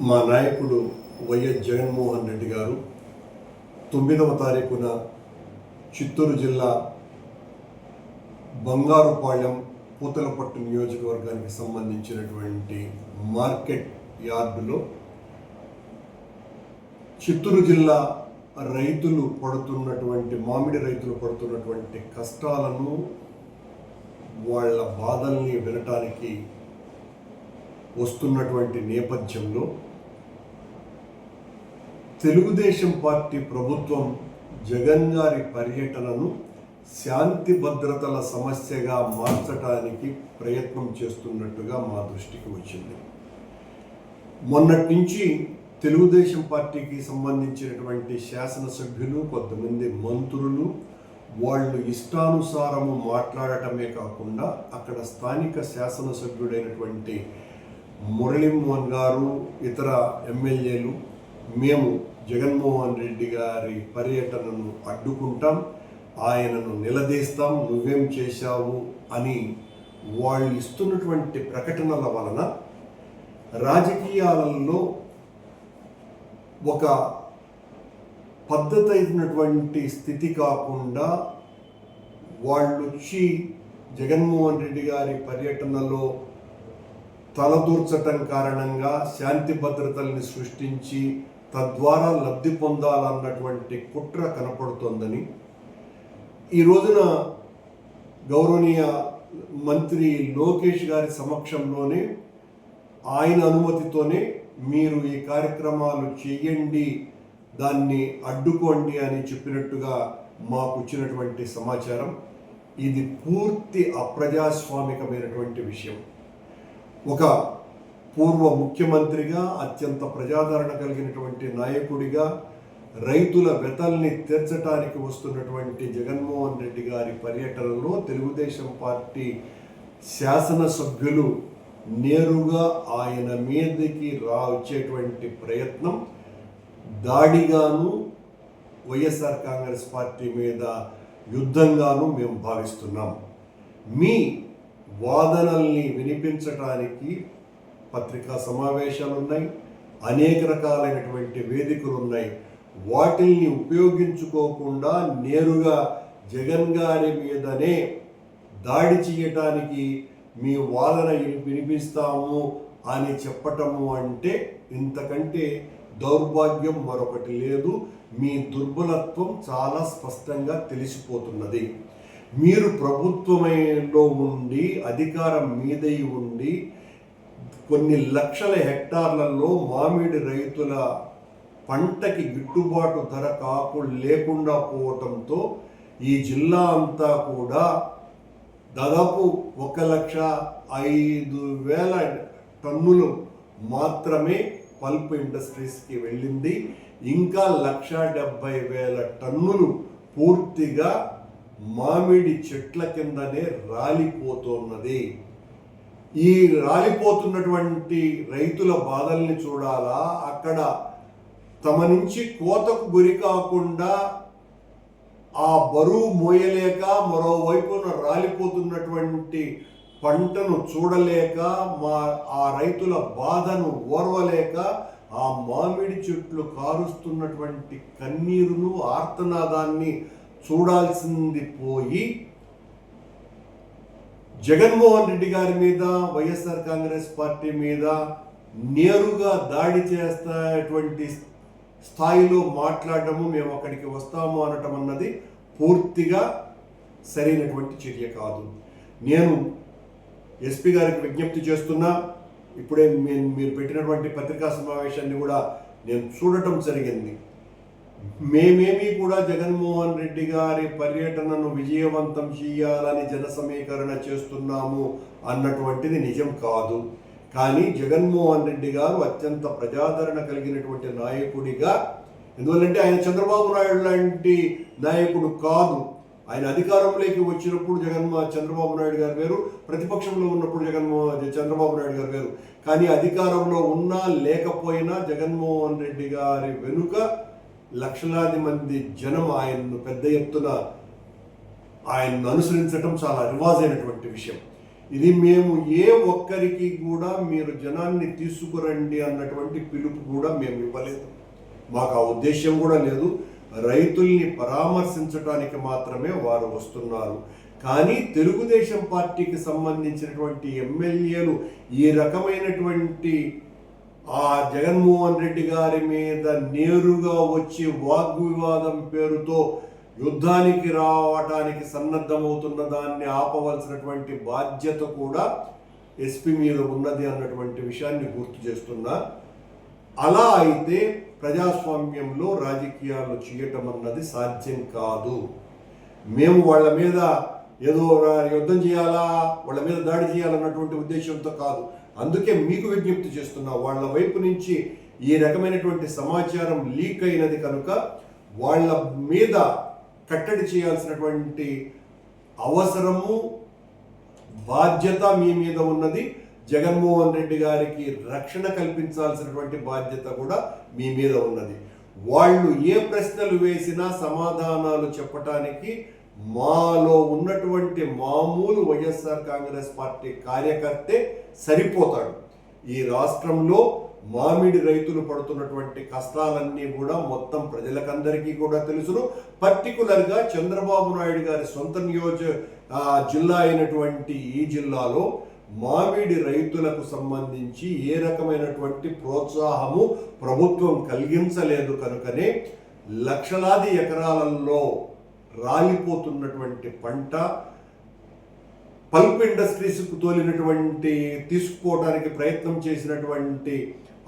మా నాయకుడు వైఎస్ జగన్మోహన్ రెడ్డి గారు తొమ్మిదవ తారీఖున చిత్తూరు జిల్లా బంగారుపాళ్యం పూతలపట్టు నియోజకవర్గానికి సంబంధించినటువంటి మార్కెట్ యార్డులో చిత్తూరు జిల్లా రైతులు పడుతున్నటువంటి మామిడి రైతులు పడుతున్నటువంటి కష్టాలను వాళ్ళ బాధల్ని వినటానికి వస్తున్నటువంటి నేపథ్యంలో తెలుగుదేశం పార్టీ ప్రభుత్వం జగన్ గారి పర్యటనను శాంతి భద్రతల సమస్యగా మార్చడానికి ప్రయత్నం చేస్తున్నట్టుగా మా దృష్టికి వచ్చింది. మొన్నటి నుంచి తెలుగుదేశం పార్టీకి సంబంధించినటువంటి శాసనసభ్యులు కొంతమంది మంత్రులు వాళ్ళు ఇష్టానుసారము మాట్లాడటమే కాకుండా అక్కడ స్థానిక శాసనసభ్యుడైనటువంటి మురళీమోహన్ గారు ఇతర ఎమ్మెల్యేలు మేము జగన్మోహన్ రెడ్డి గారి పర్యటనను అడ్డుకుంటాం ఆయనను నిలదీస్తాం నువ్వేం చేశావు అని వాళ్ళు ఇస్తున్నటువంటి ప్రకటనల వలన రాజకీయాలలో ఒక పద్ధతి అయినటువంటి స్థితి కాకుండా వాళ్ళు వచ్చి జగన్మోహన్ రెడ్డి గారి పర్యటనలో తలదూర్చటం కారణంగా శాంతి భద్రతల్ని సృష్టించి తద్వారా లబ్ధి పొందాలన్నటువంటి కుట్ర కనపడుతోందని. ఈ రోజున గౌరవనీయ మంత్రి లోకేష్ గారి సమక్షంలోనే ఆయన అనుమతితోనే మీరు ఈ కార్యక్రమాలు చేయండి దాన్ని అడ్డుకోండి అని చెప్పినట్టుగా మాకు వచ్చినటువంటి సమాచారం. ఇది పూర్తి అప్రజాస్వామికమైనటువంటి విషయం. ఒక పూర్వ ముఖ్యమంత్రిగా అత్యంత ప్రజాదరణ కలిగినటువంటి నాయకుడిగా రైతుల వెతల్ని తీర్చడానికి వస్తున్నటువంటి జగన్మోహన్ రెడ్డి గారి పర్యటనలో తెలుగుదేశం పార్టీ శాసనసభ్యులు నేరుగా ఆయన మీదకి రా వచ్చేటువంటి ప్రయత్నం దాడిగాను వైఎస్ఆర్ కాంగ్రెస్ పార్టీ మీద యుద్ధంగాను మేము భావిస్తున్నాం. మీ వాదనల్ని వినిపించటానికి పత్రికా సమావేశాలు ఉన్నాయి అనేక రకాలైనటువంటి వేదికలు ఉన్నాయి వాటిల్ని ఉపయోగించుకోకుండా నేరుగా జగన్ గారి మీదనే దాడి చేయటానికి మీ వాదన వినిపిస్తాము అని చెప్పటము అంటే ఇంతకంటే దౌర్భాగ్యం మరొకటి లేదు. మీ దుర్బలత్వం చాలా స్పష్టంగా తెలిసిపోతున్నది. మీరు ప్రభుత్వమైలో ఉండి అధికారం మీదై ఉండి కొన్ని లక్షల హెక్టార్లలో మామిడి రైతుల పంటకి గిట్టుబాటు ధర కాకు లేకుండా పోవటంతో ఈ జిల్లా అంతా కూడా దాదాపు ఒక లక్ష ఐదు వేల టన్నులు మాత్రమే పల్ప్ ఇండస్ట్రీస్కి వెళ్ళింది. ఇంకా లక్ష డెబ్బై వేల టన్నులు పూర్తిగా మామిడి చెట్ల కిందనే రాలిపోతున్నది. ఈ రాలిపోతున్నటువంటి రైతుల బాధల్ని చూడాలా? అక్కడ తమ నుంచి కోతకు గురి కాకుండా ఆ బరువు మోయలేక మరోవైపున రాలిపోతున్నటువంటి పంటను చూడలేక మా ఆ రైతుల బాధను ఓర్వలేక ఆ మామిడి చెట్లు కారుస్తున్నటువంటి కన్నీరును ఆర్తనాదాన్ని చూడాల్సింది పోయి జగన్మోహన్ రెడ్డి గారి మీద వైఎస్ఆర్ కాంగ్రెస్ పార్టీ మీద నేరుగా దాడి చేసేటువంటి స్థాయిలో మాట్లాడటము మేము అక్కడికి వస్తాము అనటం అన్నది పూర్తిగా సరైనటువంటి చర్య కాదు. నేను ఎస్పీ గారికి విజ్ఞప్తి చేస్తున్నా ఇప్పుడే మీరు పెట్టినటువంటి పత్రికా సమావేశాన్ని కూడా నేను చూడటం జరిగింది. మేమేమి కూడా జగన్మోహన్ రెడ్డి గారి పర్యటనను విజయవంతం చేయాలని జన సమీకరణ చేస్తున్నాము అన్నటువంటిది నిజం కాదు. కానీ జగన్మోహన్ రెడ్డి గారు అత్యంత ప్రజాదరణ కలిగినటువంటి నాయకుడిగా ఎందువల్లంటే ఆయన చంద్రబాబు నాయుడు లాంటి నాయకుడు కాదు. ఆయన అధికారంలోకి వచ్చినప్పుడు జగన్మో చంద్రబాబు నాయుడు గారు వేరు ప్రతిపక్షంలో ఉన్నప్పుడు జగన్మో చంద్రబాబు నాయుడు గారు వేరు. కానీ అధికారంలో ఉన్నా లేకపోయినా జగన్మోహన్ రెడ్డి గారి వెనుక లక్షలాది మంది జనం ఆయన్ను పెద్ద ఎత్తున ఆయన్ను అనుసరించడం చాలా రివాజ్ అయినటువంటి విషయం. ఇది మేము ఏ ఒక్కరికి కూడా మీరు జనాన్ని తీసుకురండి అన్నటువంటి పిలుపు కూడా మేము ఇవ్వలేదు. మాకు ఆ ఉద్దేశం కూడా లేదు. రైతుల్ని పరామర్శించడానికి మాత్రమే వారు వస్తున్నారు. కానీ తెలుగుదేశం పార్టీకి సంబంధించినటువంటి ఎమ్మెల్యేలు ఈ రకమైనటువంటి ఆ జగన్మోహన్ రెడ్డి గారి మీద నేరుగా వచ్చి వాగ్వివాదం పేరుతో యుద్ధానికి రావటానికి సన్నద్ధమవుతున్న దాన్ని ఆపవలసినటువంటి బాధ్యత కూడా ఎస్పీ మీద ఉన్నది అన్నటువంటి విషయాన్ని గుర్తు చేస్తున్నా. అలా అయితే ప్రజాస్వామ్యంలో రాజకీయాలు చేయటం అన్నది సాధ్యం కాదు. మేము వాళ్ళ మీద ఏదో యుద్ధం చేయాలా? వాళ్ళ మీద దాడి చేయాలన్నటువంటి ఉద్దేశంతో కాదు. అందుకే మీకు విజ్ఞప్తి చేస్తున్నా వాళ్ళ వైపు నుంచి ఈ రకమైనటువంటి సమాచారం లీక్ అయినది కనుక వాళ్ళ మీద కట్టడి చేయాల్సినటువంటి అవసరము బాధ్యత మీ మీద ఉన్నది. జగన్మోహన్ రెడ్డి గారికి రక్షణ కల్పించాల్సినటువంటి బాధ్యత కూడా మీ మీద ఉన్నది. వాళ్ళు ఏ ప్రశ్నలు వేసినా సమాధానాలు చెప్పటానికి మాలో ఉన్నటువంటి మామూలు వైఎస్ఆర్ కాంగ్రెస్ పార్టీ కార్యకర్తే సరిపోతాడు. ఈ రాష్ట్రంలో మామిడి రైతులు పడుతున్నటువంటి కష్టాలన్నీ కూడా మొత్తం ప్రజలకందరికీ కూడా తెలుసును. పర్టికులర్గా చంద్రబాబు నాయుడు గారి సొంత నియోజ జిల్లా అయినటువంటి ఈ జిల్లాలో మామిడి రైతులకు సంబంధించి ఏ రకమైనటువంటి ప్రోత్సాహము ప్రభుత్వం కలిగించలేదు కనుకనే లక్షలాది ఎకరాలలో రాలిపోతున్నటువంటి పంట పల్ప్ ఇండస్ట్రీస్కు తోలినటువంటి తీసుకుపోవడానికి ప్రయత్నం చేసినటువంటి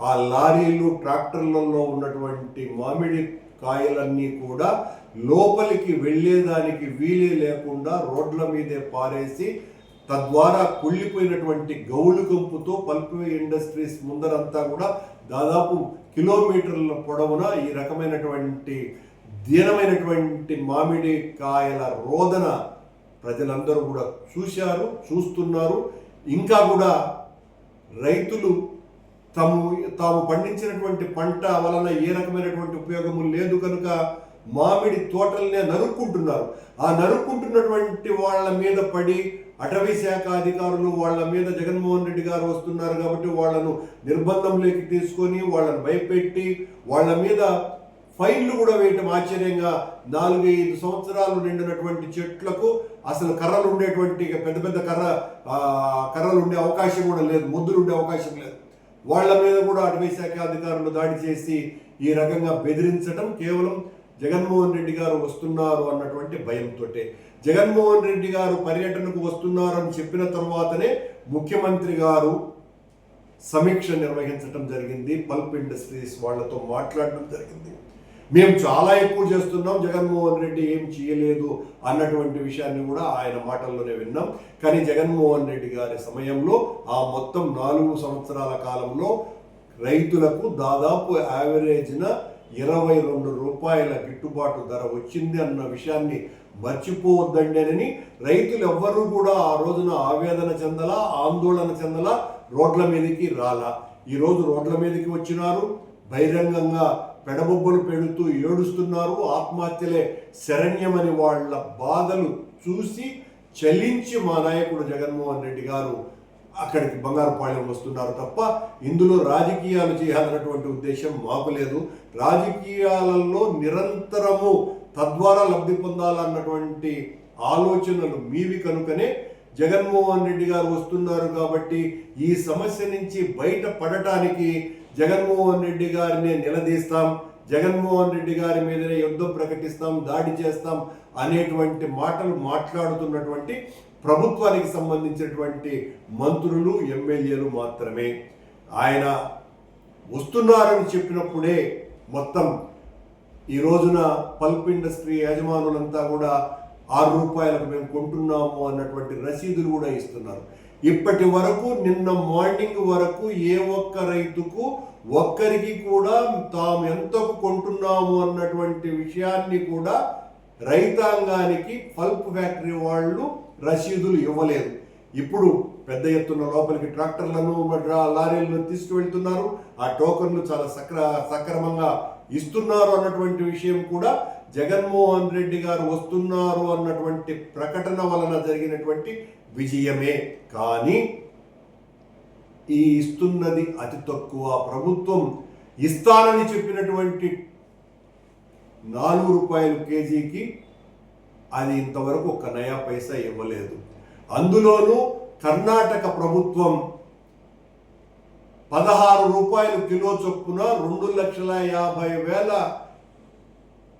ఆ లారీలు ట్రాక్టర్లలో ఉన్నటువంటి మామిడి కాయలన్నీ కూడా లోపలికి వెళ్ళేదానికి వీలే లేకుండా రోడ్ల మీదే పారేసి తద్వారా కుళ్ళిపోయినటువంటి గౌలు కంపుతో పల్ప్ ఇండస్ట్రీస్ ముందరంతా కూడా దాదాపు కిలోమీటర్ల పొడవున ఈ రకమైనటువంటి దీనమైనటువంటి మామిడి కాయల రోదన ప్రజలందరూ కూడా చూశారు చూస్తున్నారు. ఇంకా కూడా రైతులు తాము తాము పండించినటువంటి పంట వలన ఏ రకమైనటువంటి ఉపయోగము లేదు కనుక మామిడి తోటలనే నరుక్కుంటున్నారు. ఆ నరుక్కుంటున్నటువంటి వాళ్ళ మీద పడి అటవీ శాఖ అధికారులు వాళ్ళ మీద జగన్మోహన్ రెడ్డి గారు వస్తున్నారు కాబట్టి వాళ్ళను నిర్బంధంలోకి తీసుకొని వాళ్ళని భయపెట్టి వాళ్ళ మీద ఫైన్లు కూడా వేయటం ఆశ్చర్యంగా నాలుగైదు సంవత్సరాలు నిండినటువంటి చెట్లకు అసలు కర్రలు ఉండేటువంటి పెద్ద పెద్ద కర్ర కర్రలు ఉండే అవకాశం కూడా లేదు ముద్దులు ఉండే అవకాశం లేదు. వాళ్ళ మీద కూడా అటవీ శాఖ అధికారులు దాడి చేసి ఈ రకంగా బెదిరించడం కేవలం జగన్మోహన్ రెడ్డి గారు వస్తున్నారు అన్నటువంటి భయంతో జగన్మోహన్ రెడ్డి గారు పర్యటనకు వస్తున్నారు అని చెప్పిన తర్వాతనే ముఖ్యమంత్రి గారు సమీక్ష నిర్వహించడం జరిగింది. పల్ప్ ఇండస్ట్రీస్ వాళ్ళతో మాట్లాడడం జరిగింది. మేము చాలా ఎక్కువ చేస్తున్నాం. జగన్మోహన్ రెడ్డి ఏం చేయలేదు అన్నటువంటి విషయాన్ని కూడా ఆయన మాటల్లోనే విన్నాం. కానీ జగన్మోహన్ రెడ్డి గారి సమయంలో ఆ మొత్తం నాలుగు సంవత్సరాల కాలంలో రైతులకు దాదాపు యావరేజ్న ఇరవై రెండు రూపాయల గిట్టుబాటు ధర వచ్చింది అన్న విషయాన్ని మర్చిపోవద్దండేనని రైతులు ఎవ్వరూ కూడా ఆ రోజున ఆవేదన చెందలా ఆందోళన చెందలా రోడ్ల మీదకి రాలా. ఈరోజు రోడ్ల మీదకి వచ్చినారు. బహిరంగంగా పెడబొబ్బలు పెడుతూ ఏడుస్తున్నారు. ఆత్మహత్యలే శరణ్యమని వాళ్ళ బాధలు చూసి చలించి మా నాయకుడు జగన్మోహన్ రెడ్డి గారు అక్కడికి బంగారుపాళ్యం వస్తున్నారు తప్ప ఇందులో రాజకీయాలు చేయాలన్నటువంటి ఉద్దేశం మాకు లేదు. రాజకీయాలలో నిరంతరము తద్వారా లబ్ధి పొందాలన్నటువంటి ఆలోచనలు మీవి కనుకనే జగన్మోహన్ రెడ్డి గారు వస్తున్నారు కాబట్టి ఈ సమస్య నుంచి బయట పడటానికి జగన్మోహన్ రెడ్డి గారినే నిలదీస్తాం జగన్మోహన్ రెడ్డి గారి మీదనే యుద్ధం ప్రకటిస్తాం దాడి చేస్తాం అనేటువంటి మాటలు మాట్లాడుతున్నటువంటి ప్రభుత్వానికి సంబంధించినటువంటి మంత్రులు ఎమ్మెల్యేలు మాత్రమే. ఆయన వస్తున్నారని చెప్పినప్పుడే మొత్తం ఈ రోజున పల్ప్ ఇండస్ట్రీ యజమానులంతా కూడా ఆరు రూపాయలకు మేము కొంటున్నాము అన్నటువంటి రసీదులు కూడా ఇస్తున్నారు. ఇప్పటి వరకు నిన్న మార్నింగ్ వరకు ఏ ఒక్క రైతుకు ఒక్కరికి కూడా తాము ఎంతకు కొంటున్నాము అన్నటువంటి విషయాన్ని కూడా రైతాంగానికి పల్ప్ ఫ్యాక్టరీ వాళ్ళు రసీదులు ఇవ్వలేదు. ఇప్పుడు పెద్ద ఎత్తున లోపలికి ట్రాక్టర్లను లారీలను తీసుకువెళ్తున్నారు. ఆ టోకన్లు చాలా సక్ర సక్రమంగా ఇస్తున్నారు అన్నటువంటి విషయం కూడా జగన్మోహన్ రెడ్డి గారు వస్తున్నారు అన్నటువంటి ప్రకటన వలన జరిగినటువంటి విజయమే. కానీ ఈ ఇస్తున్నది అతి తక్కువ ప్రభుత్వం ఇస్తానని చెప్పినటువంటి నాలుగు రూపాయలు కేజీకి అది ఇంతవరకు ఒక నయా పైసా ఇవ్వలేదు. అందులోనూ కర్ణాటక ప్రభుత్వం పదహారు రూపాయలు కిలో చొప్పున రెండు లక్షల యాభై వేల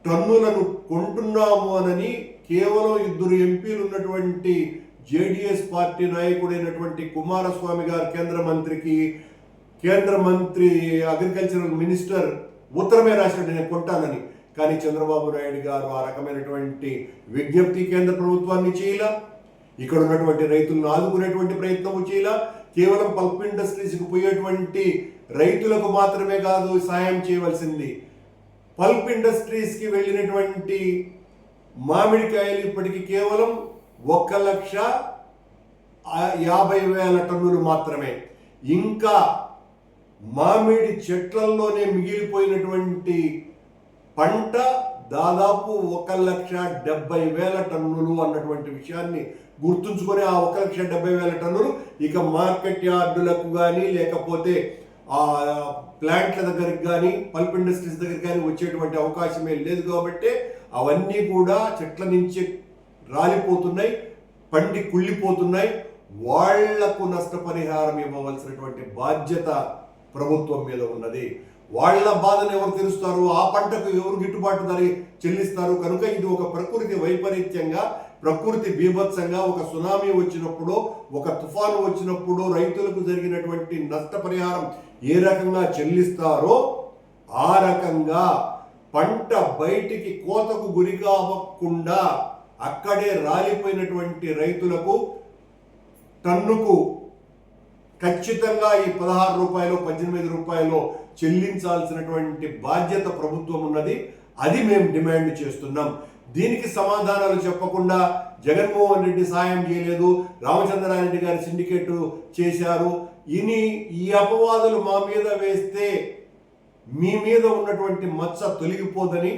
టన్నులను కొంటున్నాము అనని కేవలం ఇద్దరు ఎంపీలు ఉన్నటువంటి జేడిఎస్ పార్టీ నాయకుడైనటువంటి కుమారస్వామి గారు కేంద్ర మంత్రికి కేంద్ర మంత్రి అగ్రికల్చరల్ మినిస్టర్ ఉత్తరమే రాసినట్టు నేను కొంటానని. కానీ చంద్రబాబు నాయుడు గారు ఆ రకమైనటువంటి విజ్ఞప్తి కేంద్ర ప్రభుత్వాన్ని చేయలా. ఇక్కడ ఉన్నటువంటి రైతులను ఆదుకునేటువంటి ప్రయత్నము చేయలా. కేవలం పల్ప్ ఇండస్ట్రీస్కి పోయేటువంటి రైతులకు మాత్రమే కాదు సాయం చేయవలసింది పల్ప్ ఇండస్ట్రీస్కి వెళ్ళినటువంటి మామిడికాయలు ఇప్పటికి కేవలం ఒక లక్ష యాభై వేల టన్నులు మాత్రమే. ఇంకా మామిడి చెట్లల్లోనే మిగిలిపోయినటువంటి పంట దాదాపు ఒక లక్ష డెబ్బై వేల టన్నులు అన్నటువంటి విషయాన్ని గుర్తుంచుకొని ఆ ఒక లక్ష డెబ్బై వేల టన్నులు ఇక మార్కెట్ యార్డులకు కానీ లేకపోతే ప్లాంట్ల దగ్గరికి కానీ పల్ప్ ఇండస్ట్రీస్ దగ్గరికి కానీ వచ్చేటువంటి అవకాశమే లేదు కాబట్టి అవన్నీ కూడా చెట్ల నుంచి రాలిపోతున్నాయి పండి కుళ్ళిపోతున్నాయి. వాళ్ళకు నష్టపరిహారం ఇవ్వవలసినటువంటి బాధ్యత ప్రభుత్వం మీద ఉన్నది. వాళ్ళ బాధను ఎవరు తెలుస్తారు ఆ పంటకు ఎవరు గిట్టుబాటు ధర చెల్లిస్తారు? కనుక ఇది ఒక ప్రకృతి వైపరీత్యంగా ప్రకృతి బీభత్సంగా ఒక సునామీ వచ్చినప్పుడు ఒక తుఫాను వచ్చినప్పుడు రైతులకు జరిగినటువంటి నష్టపరిహారం ఏ రకంగా చెల్లిస్తారో ఆ రకంగా పంట బయటికి కోతకు గురి కావకుండా అక్కడే రాలిపోయినటువంటి రైతులకు టన్నుకు ఖచ్చితంగా ఈ పదహారు రూపాయలు పద్దెనిమిది రూపాయలు చెల్లించాల్సినటువంటి బాధ్యత ప్రభుత్వం ఉన్నది. అది మేము డిమాండ్ చేస్తున్నాం. దీనికి సమాధానాలు చెప్పకుండా జగన్మోహన్ రెడ్డి సాయం చేయలేదు. రామచంద్రారెడ్డి గారి సిండికేట్ చేశారు. ఇని ఈ అపవాదులు మా మీద వేస్తే మీ మీద ఉన్నటువంటి మచ్చ తొలగిపోదని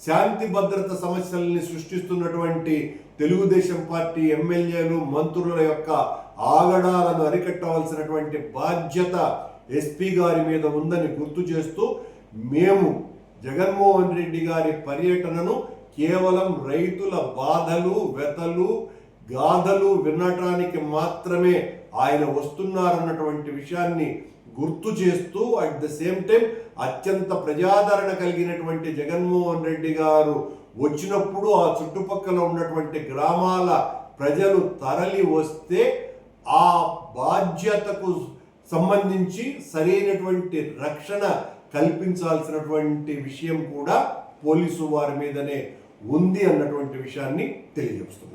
శాంతి భద్రత సమస్యల్ని సృష్టిస్తున్నటువంటి తెలుగుదేశం పార్టీ ఎమ్మెల్యేలు మంత్రుల యొక్క ఆగడాలను అరికట్టవలసినటువంటి బాధ్యత ఎస్పీ గారి మీద ఉందని గుర్తు చేస్తూ మేము జగన్మోహన్ రెడ్డి గారి పర్యటనను కేవలం రైతుల బాధలు వ్యతలు గాథలు వినటానికి మాత్రమే ఆయన వస్తున్నారన్నటువంటి విషయాన్ని గుర్తు చేస్తూ అట్ ద సేమ్ టైం అత్యంత ప్రజాదరణ కలిగినటువంటి జగన్మోహన్ రెడ్డి గారు వచ్చినప్పుడు ఆ చుట్టుపక్కల ఉన్నటువంటి గ్రామాల ప్రజలు తరలి వస్తే ఆ బాధ్యతకు సంబంధించి సరైనటువంటి రక్షణ కల్పించాల్సినటువంటి విషయం కూడా పోలీసు వారి మీదనే ఉంది అన్నటువంటి విషయాన్ని తెలియజేస్తున్నారు